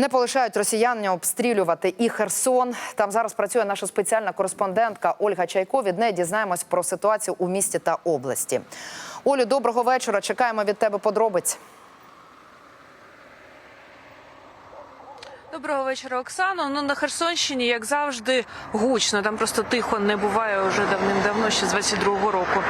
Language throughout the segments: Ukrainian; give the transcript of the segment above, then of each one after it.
Не полишають росіяни обстрілювати і Херсон. Там зараз працює наша спеціальна кореспондентка Ольга Чайко. Від неї дізнаємось про ситуацію у місті та області. Олю, доброго вечора. Чекаємо від тебе подробиць. Доброго вечора, Оксано. Ну на Херсонщині, як завжди, гучно. Там просто тихо не буває вже давним-давно, ще з 22-го року.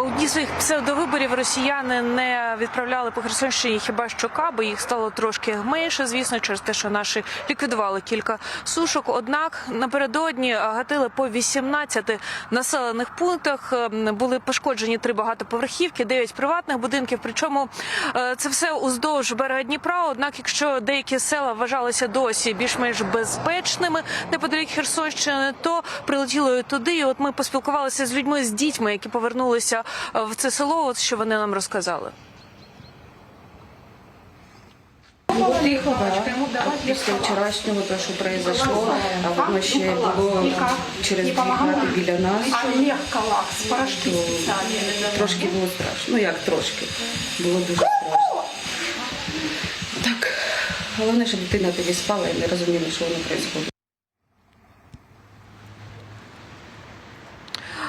Е, У дні своїх псевдовиборів росіяни не відправляли по Херсонщині хіба що каби. Їх стало трошки менше, звісно, через те, що наші ліквідували кілька сушок. Однак напередодні гатили по 18 населених пунктах. Е, Були пошкоджені три багатоповерхівки, 9 приватних будинків. Причому е, це все уздовж берега Дніпра. Однак, якщо деякі села вважалися досі більш-менш безпечними неподалік Херсонщини, то прилетіло туди. І от ми поспілкувалися з людьми з дітьми, які повернулися в це село. От що вони нам розказали. Тихо, після вчорашнього, те, що произошло, а воно ще було через дві хати біля нас. Порошки. Трошки було страшно. Ну як трошки. Було дуже страшно. Так, головне, щоб дитина тоді спала і не розуміла, що воно відбувається.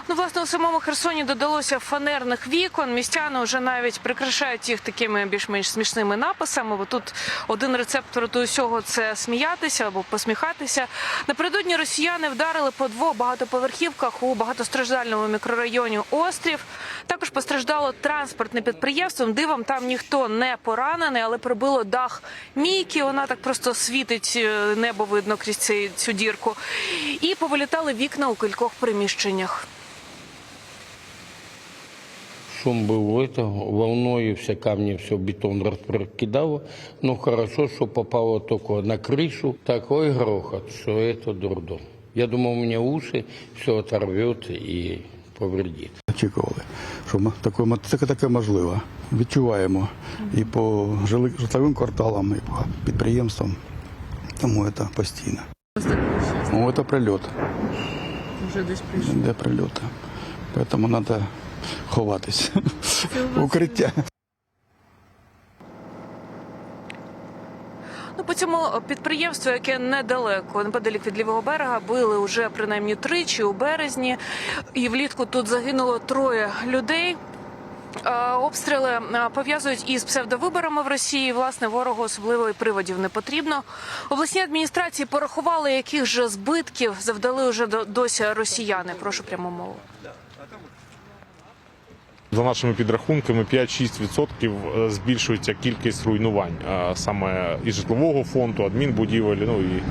Ну, власне, у самому Херсоні додалося фанерних вікон. Містяни вже навіть прикрашають їх такими більш-менш смішними написами. Бо тут один рецептор до усього це сміятися або посміхатися. Напередодні росіяни вдарили по двох багатоповерхівках у багатостраждальному мікрорайоні Острів. Також постраждало транспортне підприємство. Дивом там ніхто не поранений, але прибило дах мійки. Вона так просто світить е, небо видно крізь цю дірку. І повилітали вікна у кількох приміщеннях Шум был это, волной все камни, все бетон раскидало. Но хорошо, что попало только на крышу. Такой грохот, что это дурдом. Я думал, мне уши все оторвет и повредит. очікували, що м- таке, м- таке, таке можливо. Відчуваємо і по жили- житловим кварталам, і по підприємствам. Тому це постійно. Ну, це прильот. Вже десь прийшов. Де прильоти. Тому треба ховатися. Укриття. Ну, по цьому підприємству, яке недалеко, неподалік від лівого берега, били вже принаймні тричі у березні. І влітку тут загинуло троє людей. Е, Обстріли е, пов'язують із псевдовиборами в Росії. Власне, ворогу особливо і приводів не потрібно. Обласні адміністрації порахували, яких же збитків завдали вже до- досі росіяни. Прошу пряму мову. За нашими підрахунками, 5-6% збільшується кількість руйнувань саме і житлового фонду, адмінбудівель, ну і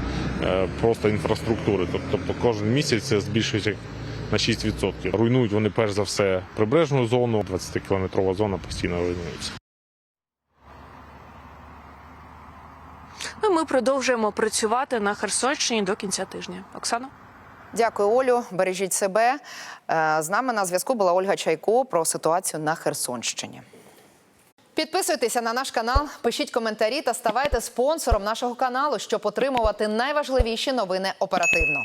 е, просто інфраструктури. Тобто кожен місяць збільшується на 6%. Руйнують вони перш за все прибережну зону, 20-кілометрова зона постійно руйнується. Ну, ми продовжуємо працювати на Херсонщині до кінця тижня. Оксана. Дякую, Олю. Бережіть себе. Е, З нами на зв'язку була Ольга Чайко про ситуацію на Херсонщині. Підписуйтеся на наш канал, пишіть коментарі та ставайте спонсором нашого каналу, щоб отримувати найважливіші новини оперативно.